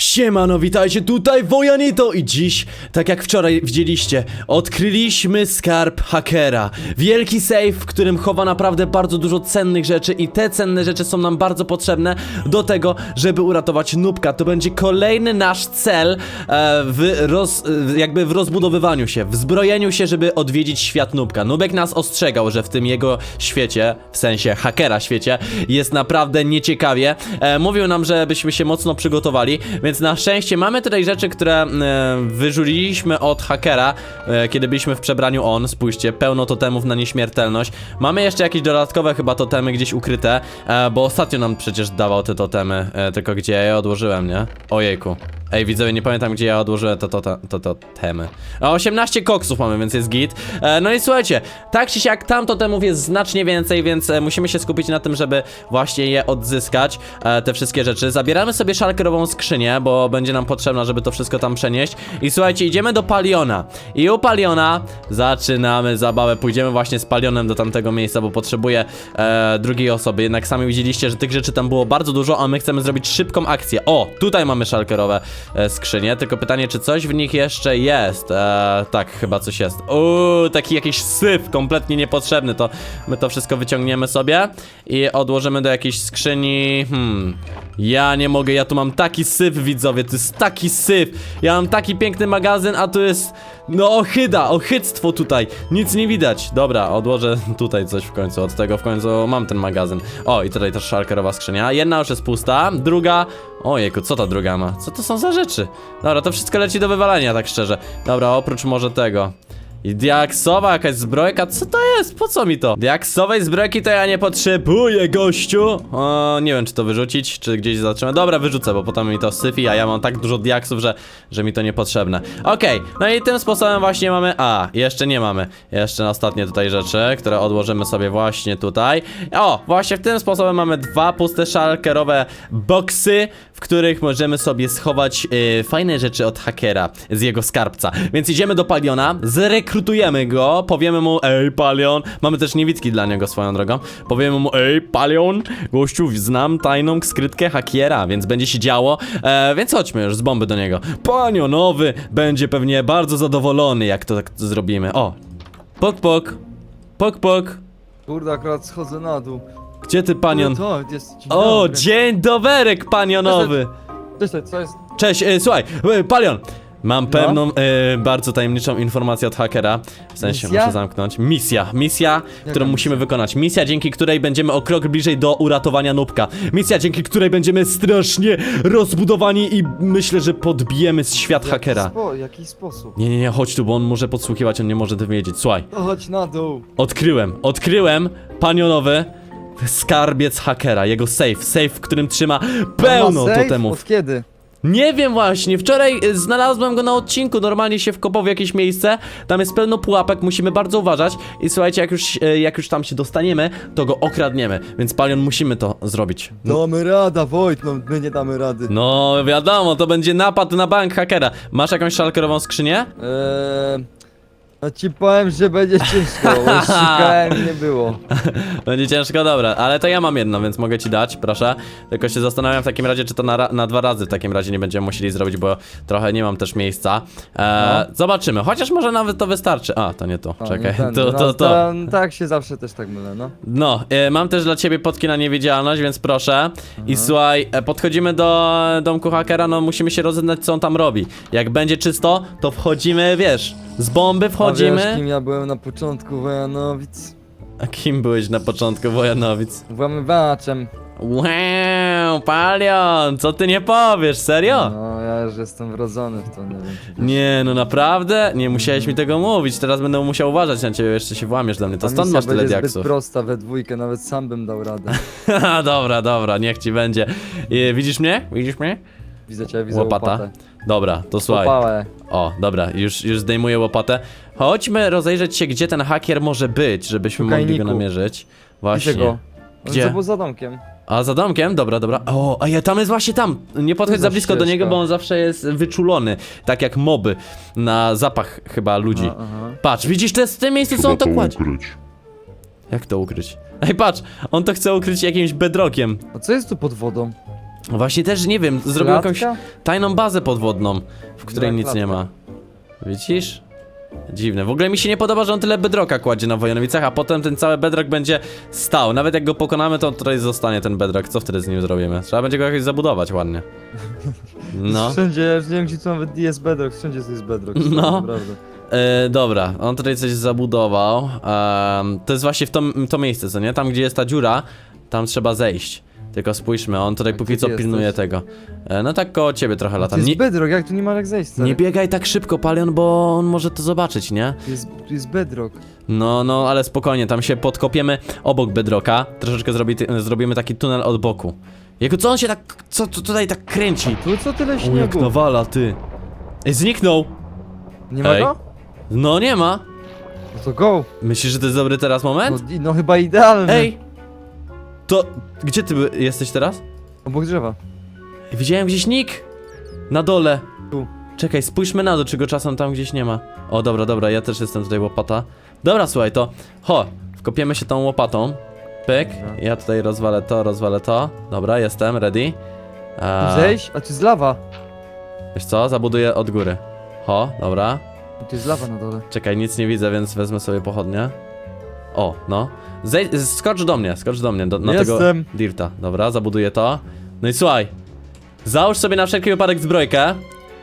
Siemano, witajcie tutaj Wojanito i dziś, tak jak wczoraj widzieliście, odkryliśmy skarb hakera. Wielki safe, w którym chowa naprawdę bardzo dużo cennych rzeczy i te cenne rzeczy są nam bardzo potrzebne do tego, żeby uratować Nubka. To będzie kolejny nasz cel e, w roz, e, jakby w rozbudowywaniu się, w zbrojeniu się, żeby odwiedzić świat Nubka. Nubek nas ostrzegał, że w tym jego świecie, w sensie hakera świecie, jest naprawdę nieciekawie. E, mówił nam, żebyśmy się mocno przygotowali, więc na szczęście mamy tutaj rzeczy, które e, wyżuliliśmy od hakera, e, kiedy byliśmy w przebraniu on. Spójrzcie, pełno totemów na nieśmiertelność. Mamy jeszcze jakieś dodatkowe chyba totemy gdzieś ukryte, e, bo ostatnio nam przecież dawał te totemy, e, tylko gdzie je odłożyłem, nie? Ojejku. Ej, widzowie, nie pamiętam gdzie ja odłożyłem to, to, to, to, to temy. A 18 koksów mamy, więc jest git. E, no i słuchajcie, tak czy siak tam totemów jest znacznie więcej, więc e, musimy się skupić na tym, żeby właśnie je odzyskać, e, te wszystkie rzeczy. Zabieramy sobie szalkerową skrzynię, bo będzie nam potrzebna, żeby to wszystko tam przenieść. I słuchajcie, idziemy do Paliona. I u Paliona zaczynamy zabawę. Pójdziemy właśnie z Palionem do tamtego miejsca, bo potrzebuję e, drugiej osoby. Jednak sami widzieliście, że tych rzeczy tam było bardzo dużo, a my chcemy zrobić szybką akcję. O, tutaj mamy szalkerowe skrzynie, tylko pytanie, czy coś w nich jeszcze jest? E, tak, chyba coś jest. Uuu, taki jakiś syf, kompletnie niepotrzebny, to my to wszystko wyciągniemy sobie i odłożymy do jakiejś skrzyni, hmm... Ja nie mogę, ja tu mam taki syf, widzowie, to jest taki syf. Ja mam taki piękny magazyn, a tu jest, no ohyda, ohydztwo tutaj. Nic nie widać. Dobra, odłożę tutaj coś w końcu, od tego w końcu mam ten magazyn. O, i tutaj też szalkerowa skrzynia. Jedna już jest pusta, druga... Ojejku, co ta druga ma? Co to są za rzeczy? Dobra, to wszystko leci do wywalenia, tak szczerze. Dobra, oprócz może tego. I diaksowa jakaś zbrojka? Co to jest? Po co mi to? Diaksowej zbrojki to ja nie potrzebuję, gościu! O, nie wiem, czy to wyrzucić, czy gdzieś zatrzymać. Dobra, wyrzucę, bo potem mi to syfi, a ja mam tak dużo diaksów, że, że mi to niepotrzebne. Okej, no i tym sposobem właśnie mamy... A, jeszcze nie mamy. Jeszcze ostatnie tutaj rzeczy, które odłożymy sobie właśnie tutaj. O, właśnie w tym sposobem mamy dwa puste szalkerowe boksy, w których możemy sobie schować y, fajne rzeczy od hakera z jego skarbca. Więc idziemy do Paliona, zrekrutujemy go, powiemy mu, ej Palion, mamy też niewidki dla niego swoją drogą, powiemy mu, ej Palion, gościu, znam tajną skrytkę hakiera, więc będzie się działo, e, więc chodźmy już z bomby do niego. Palionowy będzie pewnie bardzo zadowolony, jak to tak zrobimy. O, pok pok, pok pok, Kurde, akurat schodzę na dół. Gdzie ty panion? To jest dzień O, dobry. dzień doberek panionowy! Cześć, co jest? Cześć, e, słuchaj, e, Palion! Mam No? pewną, e, bardzo tajemniczą informację od hakera. W sensie, Misja? muszę zamknąć. Misja. Misja, którą musimy wykonać. Misja, dzięki której będziemy o krok bliżej do uratowania nubka. Misja, dzięki której będziemy strasznie rozbudowani i myślę, że podbijemy świat Jaki hakera. Spo, jaki sposób? Nie, nie, nie, chodź tu, bo on może podsłuchiwać, on nie może to wiedzieć. Słuchaj, To chodź na dół. odkryłem, odkryłem, panionowy, skarbiec hakera, jego safe, safe, w którym trzyma pełno Ma safe? totemów. Od kiedy? Nie wiem właśnie, wczoraj y, znalazłem go na odcinku, normalnie się wkopał w jakieś miejsce, tam jest pełno pułapek, musimy bardzo uważać i słuchajcie, jak już, y, jak już tam się dostaniemy, to go okradniemy, więc Palion musimy to zrobić. No, Damy rada, Wojt, no my nie damy rady. no wiadomo, to będzie napad na bank hakera. Masz jakąś szalkerową skrzynię? Eee, no ci powiem, że będzie ciężko, bo szukałem nie było. Będzie ciężko, dobra, ale to ja mam jedno, więc mogę ci dać, proszę. Tylko się zastanawiam w takim razie, czy to na, ra- na dwa razy w takim razie nie będziemy musieli zrobić, bo trochę nie mam też miejsca. E, Zobaczymy, chociaż może nawet to wystarczy. A, to nie to, O, czekaj, nie ten, to, no, to, to. tak się zawsze też tak mylę, no. No, e, mam też dla ciebie podki na niewidzialność, więc proszę. I słuchaj, e, podchodzimy do domku hakera, no musimy się rozeznać, co on tam robi. Jak będzie czysto, to wchodzimy, wiesz, z bomby A wiesz, wchodzimy. kim ja byłem na początku Wojanowic? A kim byłeś na początku, Wojanowic? Włamywaczem. Wow, Palion, co ty nie powiesz, serio? No, ja już jestem wrodzony w to, nie wiem. czy- Nie, no naprawdę? Nie musiałeś mi tego mówić, teraz będę musiał uważać na ciebie, jeszcze się włamiesz do mnie, to Ta stąd misja masz tyle będzie zbyt diaksów. prosta we dwójkę, nawet sam bym dał radę. Dobra, dobra, niech ci będzie. Widzisz mnie? Widzisz mnie? Widzę cię, widzę Łopata. łopatę. Dobra, to słuchaj. O, dobra, już, już zdejmuję łopatę. Chodźmy rozejrzeć się, gdzie ten hakier może być, żebyśmy mogli go Szukajniku. namierzyć. Właśnie. go. Gdzie? Co było za domkiem? A za domkiem? Dobra, dobra. O, a ja tam jest właśnie tam. Nie podchodź za za blisko do ścieżka? niego, bo on zawsze jest wyczulony. Tak jak moby na zapach chyba ludzi. A, aha. Patrz, widzisz, to jest w tym miejscu, co on to Trzeba kładzie. ukryć. Jak to ukryć? Ej, patrz, on to chce ukryć jakimś bedrokiem. A co jest tu pod wodą? Właśnie też nie wiem, zrobił jakąś tajną bazę podwodną, w której nic nie ma. Widzisz? Dziwne. W ogóle mi się nie podoba, że on tyle bedrocka kładzie na Wojanowicach, a potem ten cały bedrock będzie stał. Nawet jak go pokonamy, to tutaj zostanie ten bedrock. Co wtedy z nim zrobimy? Trzeba będzie go jakoś zabudować ładnie. No. Wszędzie, ja już nie wiem gdzie tu nawet jest bedrock, wszędzie jest bedrock. No. Naprawdę. E, dobra, on tutaj coś zabudował. To jest właśnie w to, to miejsce, co nie? Tam, gdzie jest ta dziura, tam trzeba zejść. Tylko spójrzmy, on tutaj A póki gdzie co ty pilnuje jesteś? tego. E, no tak koło ciebie trochę To latam. jest bedrock, jak tu nie ma jak zejść, stary? nie biegaj tak szybko, Palion, bo on może to zobaczyć, nie? Jest, jest bedrock. No, no, ale spokojnie, tam się podkopiemy obok bedroka. Troszeczkę zrobi, zrobimy taki tunel od boku. Jego co on się tak, co tu- tutaj tak kręci? Tu co tyle O, jak śniegu? nawala, ty. Ej, zniknął! Nie ma Ej. go? No, nie ma. No to go. Myślisz, że to jest dobry teraz No, moment? i- no chyba idealny. Ej! To, gdzie ty by- jesteś teraz? Obok drzewa. Widziałem gdzieś nick! Na dole. Tu. Czekaj, spójrzmy na dół, czy go czasem tam gdzieś nie ma. O, dobra, dobra, ja też jestem tutaj łopata. Dobra, słuchaj, to ho, wkopiemy się tą łopatą. Pyk, Dobra. ja tutaj rozwalę to, rozwalę to. Dobra, jestem, ready. Eee, Zejść? A tu jest lawa. Wiesz co, zabuduję od góry. Ho, dobra. Tu jest lawa na dole. Czekaj, nic nie widzę, więc wezmę sobie pochodnie. O, no. Zej skocz do mnie, skocz do mnie, do, na tego Jestem. dirta. Dobra, zabuduję to. No i słuchaj. Załóż sobie na wszelki wypadek zbrojkę.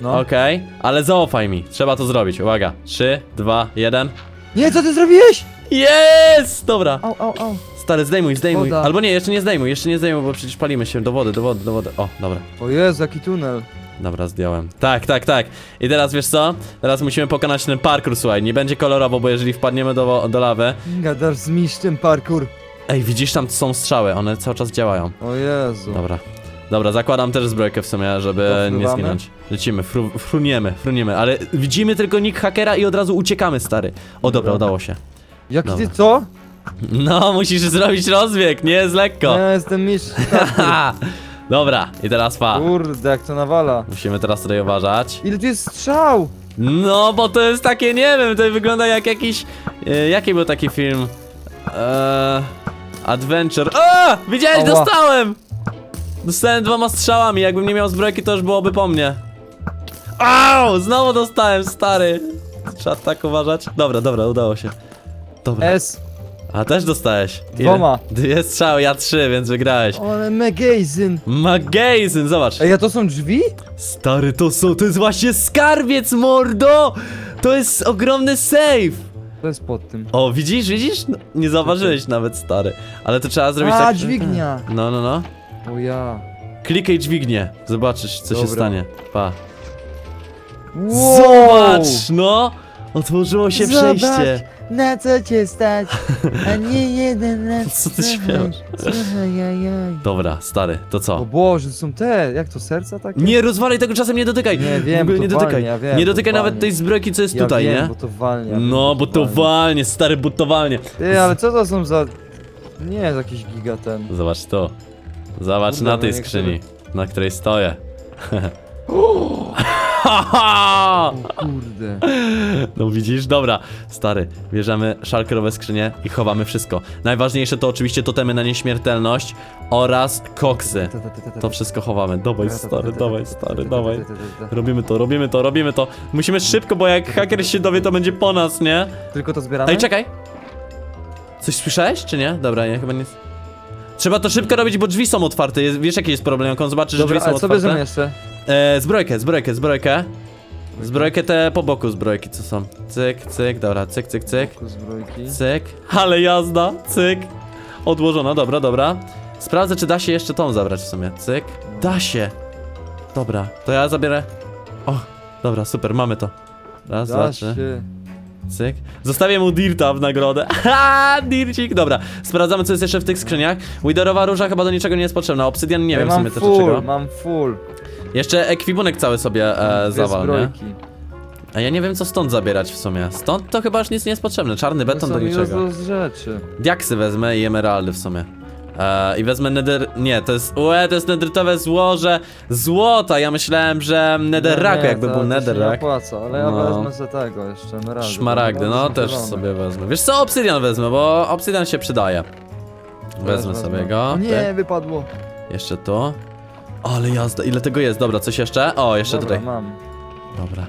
No. Okej, ale zaufaj mi. Trzeba to zrobić. Uwaga. 3, 2, 1. Nie, co ty zrobiłeś? Jest! Dobra. Au, au, au. Stary, zdejmuj, zdejmuj. Woda. Albo nie, jeszcze nie zdejmuj, jeszcze nie zdejmuj, bo przecież palimy się do wody, do wody, do wody. O, dobra. O Jezu, jaki tunel. Dobra, zdjąłem. Tak, tak, tak. I teraz wiesz co? Teraz musimy pokonać ten parkour, słuchaj. Nie będzie kolorowo, bo jeżeli wpadniemy do, do lawy. Gadasz z mistrzem parkour. Ej, widzisz tam są strzały, one cały czas działają. O Jezu. Dobra. Dobra, zakładam też zbrojkę w sumie, żeby nie zginąć. Lecimy, fru, fruniemy, fruniemy, ale widzimy tylko nick hakera i od razu uciekamy, stary. O, dobra, udało się. Jaki Dobra. ty co? No, musisz zrobić rozbieg, nie jest lekko. Ja jestem mistrz parkour. Dobra, i teraz pa. Kurde, jak to nawala. Musimy teraz tutaj uważać. Ile tu jest strzał? No, bo to jest takie, nie wiem, to wygląda jak jakiś... E, jaki był taki film? Eee, adventure. A! Widziałeś, Ała. dostałem! Dostałem dwoma strzałami, jakbym nie miał zbrojki, to już byłoby po mnie. Au! Znowu dostałem, stary. Trzeba tak uważać. Dobra, dobra, udało się. Dobra. S. A też dostałeś. Dwoma. Dwie strzały, ja trzy, więc wygrałeś. Ale magazyn. Magazyn, zobacz. Ej, a to są drzwi? Stary, to są, to jest właśnie skarbiec, mordo! To jest ogromny save! To jest pod tym. O, widzisz, widzisz? No, nie zauważyłeś nawet, stary. Ale to trzeba zrobić A, tak... dźwignia. No, no, no. O ja. Klikaj dźwignię, zobaczysz, co się Dobra. stanie. Pa. Wow. Zobacz, no! Otworzyło się Zobacz, przejście. Na co cię stać? A nie jeden raz. Co ty? Słuchaj, jaj. Dobra, stary, to O co? Boże, to są te, jak to serca takie? Nie rozwalaj tego czasem, nie dotykaj! Nie, wiem, w ogóle to nie walnie, dotykaj. ja wiem, nie to dotykaj nawet walnie. tej zbrojki, co jest ja tutaj, wiem, nie? bo to walnie. ja No, wiem, bo to walnie, stary, butowalnie. Ty, ale co to są za... Nie jest jakiś giga ten. Zobacz to. Zobacz Kurde, na no tej niektóre- skrzyni, na której stoję. O kurde. no widzisz? Dobra, stary, bierzemy szalkerowe skrzynie i chowamy wszystko. Najważniejsze to oczywiście totemy na nieśmiertelność oraz koksy. To wszystko chowamy. Dawaj, stary, dawaj, stary, dawaj. Robimy to, robimy to, robimy to. Musimy szybko, bo jak haker się dowie, to będzie po nas, nie? Tylko to zbieramy? Ej, czekaj! Coś słyszałeś, czy nie? Dobra, ja chyba nie... Trzeba to szybko robić, bo drzwi są otwarte. Jest, wiesz jaki jest problem, jak on zobaczy, że Dobra, drzwi są ale co otwarte? bierzemy jeszcze? E, zbrojkę, zbrojkę, zbrojkę. Zbrojkę te po boku zbrojki, co są. Cyk, cyk, dobra, cyk, cyk, cyk. Zbrojki. Cyk. Ale jazda, cyk. Odłożona, dobra, dobra. Sprawdzę, czy da się jeszcze tą zabrać w sumie. Cyk. Da się. Dobra, to ja zabiorę. O, dobra, super, mamy to. Raz, dwa, Da trzy. się. Cyk. Zostawię mu Dirta w nagrodę. Ha, Dircik. Dobra, sprawdzamy, co jest jeszcze w tych skrzyniach. Widerowa róża chyba do niczego nie jest potrzebna. Obsydian nie Ja wiem w sumie też full, czego. mam full. Jeszcze ekwipunek cały sobie e, nie? A ja nie wiem co stąd zabierać w sumie. Stąd to chyba już nic nie jest potrzebne. Czarny To beton są do niczego. Rzeczy. Diaksy wezmę i emeraldy w sumie. E, I wezmę nether... Nie, to jest... Ue, to jest netheritowe złoże złota. Ja myślałem, że netherraku nie, jakby był się nie opłaca, ale ja No. wezmę sobie tego jeszcze, emeraldy. Szmaragdy, no są też zielone. sobie wezmę. Wiesz co, obsydian wezmę, bo obsydian się przydaje. Wezmę sobie go. Nie, tak. wypadło. Jeszcze to. Ale jazda, ile tego jest? Dobra, coś jeszcze? O, jeszcze Dobra, tutaj. mam. Dobra.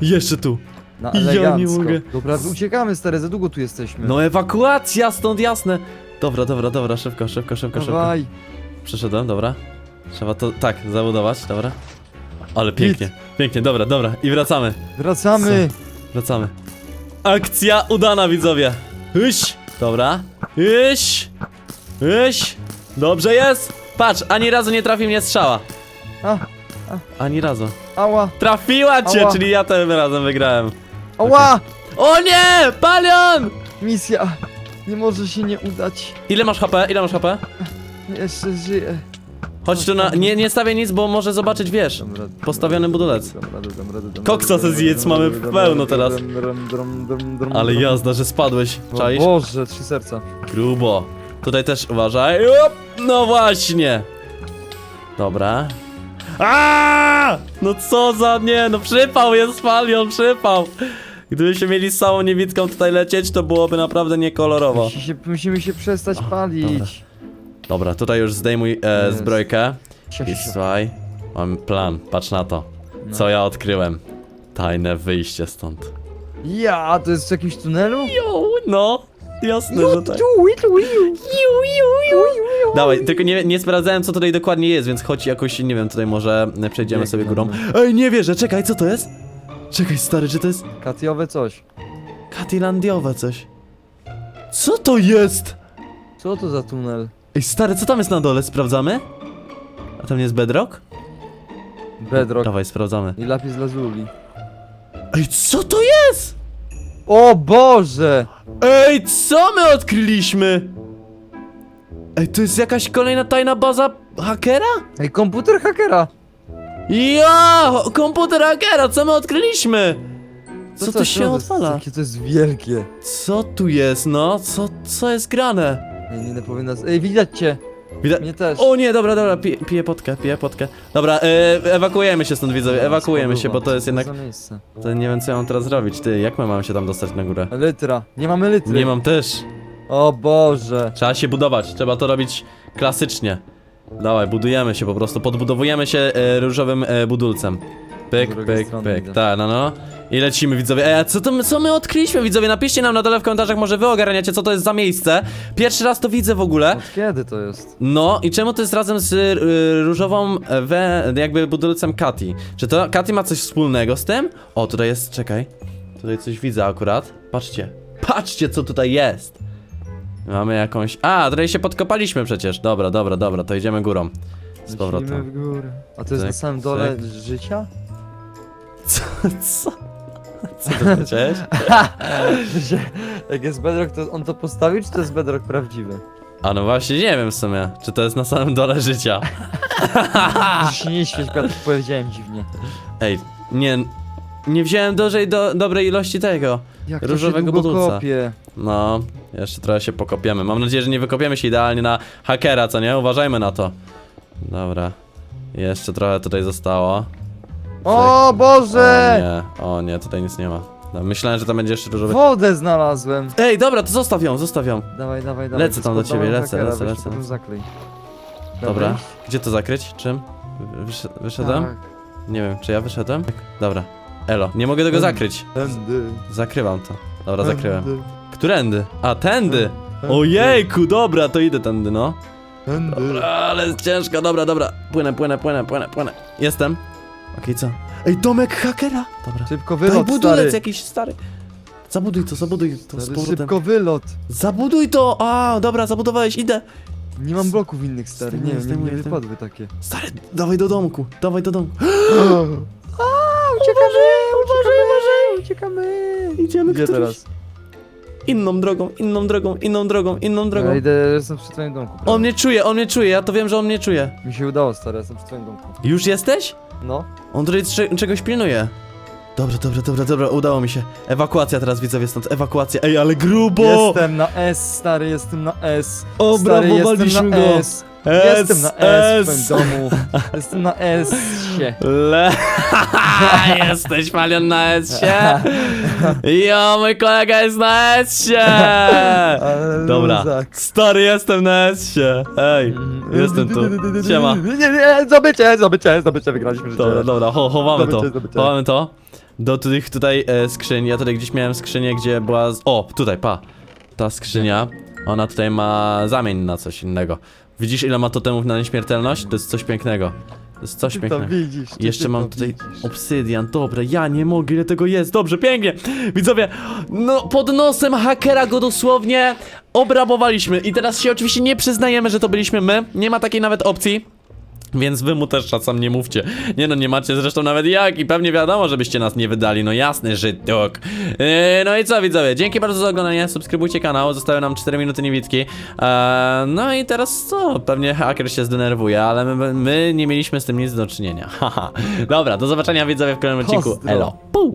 Jeszcze tu. Na Ja nie elegancko. mogę. Dobra, uciekamy stary, za długo tu jesteśmy. No ewakuacja stąd, jasne. Dobra, dobra, dobra, szybko, szybko, szybko, szybko. Dawaj. Przeszedłem, dobra. Trzeba to, tak, zabudować, dobra. Ale pięknie, pięknie, dobra, dobra. I wracamy, Wracamy. wracamy. Akcja udana, widzowie. Hyś, dobra. Hyś, hyś. Dobrze jest. Patrz, ani razu nie trafi mnie strzała. A, Ani razu. ała, Trafiła cię, Ała. czyli ja tym razem wygrałem. ała! O nie! Palion! Misja nie może się nie udać. Ile masz HP? Ile masz HP? Jeszcze żyję. Chodź tu na... Nie, nie stawiaj nic, bo może zobaczyć, wiesz. Postawiony budulec. Koksa se zjedz, mamy pełno teraz. Ale jazda, że spadłeś. Czaisz? Boże, trzy serca. Grubo. Tutaj też uważaj. No właśnie. Dobra. A! No co za nie, no przypał jest palion, przypał. Gdybyśmy mieli z całą niewidką tutaj lecieć, to byłoby naprawdę niekolorowo. Musi się, musimy się przestać palić. Dobra, tutaj już zdejmuj e, Jest. zbrojkę. Sia, I słuchaj, mam plan, patrz na to. No. Co ja odkryłem. Tajne wyjście stąd. Ja, to jest w jakimś tunelu? Jo, no, jasne, że tak. Dawaj, tylko nie, nie sprawdzałem co tutaj dokładnie jest, więc choć jakoś, nie wiem, tutaj może przejdziemy sobie no, górą. no. Ej, nie wierzę, czekaj, co to jest? Czekaj, stary, czy to jest Katiowe coś. Katilandiowe coś? Co to jest? Co to za tunel? Ej, stary, co tam jest na dole? Sprawdzamy? A tam nie jest bedrock? Bedrock Dawaj, sprawdzamy. i lapis lazuli. Ej, co to jest? O Boże! Ej, co my odkryliśmy? Ej, to jest jakaś kolejna tajna baza hakera? Ej, komputer hakera! Ja, komputer hakera, co my odkryliśmy? Co to się odpala? Jakie to jest wielkie. Co tu jest, no? Co, co jest grane? Ej, nie, nie powinno... Ej, widać cię! Widać... Mnie też. O nie, dobra, dobra, piję, piję potkę, piję potkę. Dobra, e, ewakuujemy się stąd, widzowie, ewakuujemy się, bo to jest jednak... To nie wiem, co ja mam teraz zrobić, ty, jak my mamy się tam dostać na górę? Lytra. Nie mamy lytry. Nie mam też. O Boże. Trzeba się budować, trzeba to robić klasycznie. Dawaj, budujemy się po prostu, podbudowujemy się e, różowym e, budulcem. Pyk, drugiej pyk, strony pyk, idę. tak, no no. I lecimy, widzowie. Ej, a co, to, my- co my odkryliśmy, widzowie? Napiszcie nam na dole w komentarzach, może wy ogarniacie, co to jest za miejsce. Pierwszy raz to widzę w ogóle. Od kiedy to jest? No i czemu to jest razem z y, różową, e, we, jakby budulcem Kati? Czy to Kati ma coś wspólnego z tym? O, tutaj jest, czekaj. Tutaj coś widzę akurat. Patrzcie. Patrzcie, co tutaj jest. Mamy jakąś... A, tutaj się podkopaliśmy przecież. Dobra, dobra, dobra, to idziemy górą. Z Lecimy powrotem. w górę. A to jest Cyk, na samym dole cyk. życia? Co? Co? Co ty powiedziałeś? Że Jak jest bedrock, to on to postawił, czy to jest bedrock prawdziwy? A no właśnie, nie wiem w sumie, czy to jest na samym dole życia. Że się nie Piotr, powiedziałem dziwnie. Ej, nie... Nie wziąłem dużej, do, dobrej ilości tego. Jak to Różowego się długo budulca. kopie. No, jeszcze trochę się pokopiemy. Mam nadzieję, że nie wykopiemy się idealnie na hakera, co nie? Uważajmy na to. Dobra. Jeszcze trochę tutaj zostało. O O Boże! nie, o nie, tutaj nic nie ma. No, Myślałem, że tam będzie jeszcze różowy... Wodę znalazłem. Ej, dobra, to zostaw ją, zostaw ją. Dawaj, dawaj, dawaj. Lecę tam do ciebie, lecę, lecę, weź lecę, potem lecę. zaklej. Dobra. Gdzie to zakryć? Czym? Wysz wyszedłem? Tak. Nie wiem, czy ja wyszedłem? Dobra. Elo, nie mogę tego zakryć. Tędy. Zakrywam to. Dobra, zakryłem. Tędy. Którędy? A, tędy! Tędy. Ojejku, dobra, to idę tędy, no. Tędy. Dobra, ale jest ciężko, dobra, dobra. Płynę, płynę, płynę, płynę, płynę. Jestem. Okej, co? Ej, domek hakera! Dobra. Szybko Daj wylot, budulec stary. jakiś stary. Zabuduj to, zabuduj to z Stary, powrotem. Szybko wylot. Zabuduj to! A, dobra, zabudowałeś, idę. Nie mam bloków innych, stary. Nie, Zdejmuję, nie, nie zdejmuję, wypadły takie. Stary, dawaj do domku, dawaj do domku. Uciekamy, uciekamy, uciekamy. Idziemy Gdzie któryś- teraz? Inną drogą, inną drogą, inną drogą, inną drogą. Ja idę, jestem przy twoim domku. On mnie czuje, on mnie czuje, ja to wiem, że on mnie czuje. Mi się udało, stary, jestem przy twoim domku. Już jesteś? No. On tutaj cze- czegoś pilnuje. Dobra, dobra, dobra, dobra, udało mi się. Ewakuacja teraz widzowie stąd, ewakuacja. Ej, ale grubo! Jestem na S, stary, jestem na S. O, stary, brawo, jestem na go. S. Jestem na S w domu. Jestem na. -sie. Le... Jesteś palion na S-ie. Jo, mój kolega jest na S-ie! Ale Dobra, luzak. stary, jestem na S-ie. Ej, jestem tu. Siema. Nie, nie, nie, zdobycie, zdobycie, zdobycie, wygraliśmy życie. Dobra, dobra, cho chowamy to. Zdobycie, zdobycie. Chowamy to. Do tych tutaj e, skrzyń. Ja tutaj gdzieś miałem skrzynię, gdzie była. Z... O, tutaj, pa. Ta skrzynia. Ona tutaj ma zamień na coś innego. Widzisz, ile ma totemów na nieśmiertelność? To jest coś pięknego. To jest coś Ty to pięknego. widzisz, ty Jeszcze ty mam to tutaj widzisz. obsydian, dobra, ja nie mogę, ile tego jest, dobrze, pięknie Widzowie, no pod nosem hakera go dosłownie obrabowaliśmy I teraz się oczywiście nie przyznajemy, że to byliśmy my, nie ma takiej nawet opcji więc wy mu też czasem nie mówcie. Nie no, nie macie zresztą nawet jak i pewnie wiadomo, żebyście nas nie wydali. No jasne, że tak. Yy, no i co widzowie, dzięki bardzo za oglądanie, subskrybujcie kanał, zostały nam 4 minuty niewidki. Eee, no i teraz co? Pewnie haker się zdenerwuje, ale my, my nie mieliśmy z tym nic do czynienia. Haha. Dobra, do zobaczenia widzowie w kolejnym odcinku. Pozdro. Elo. Puu.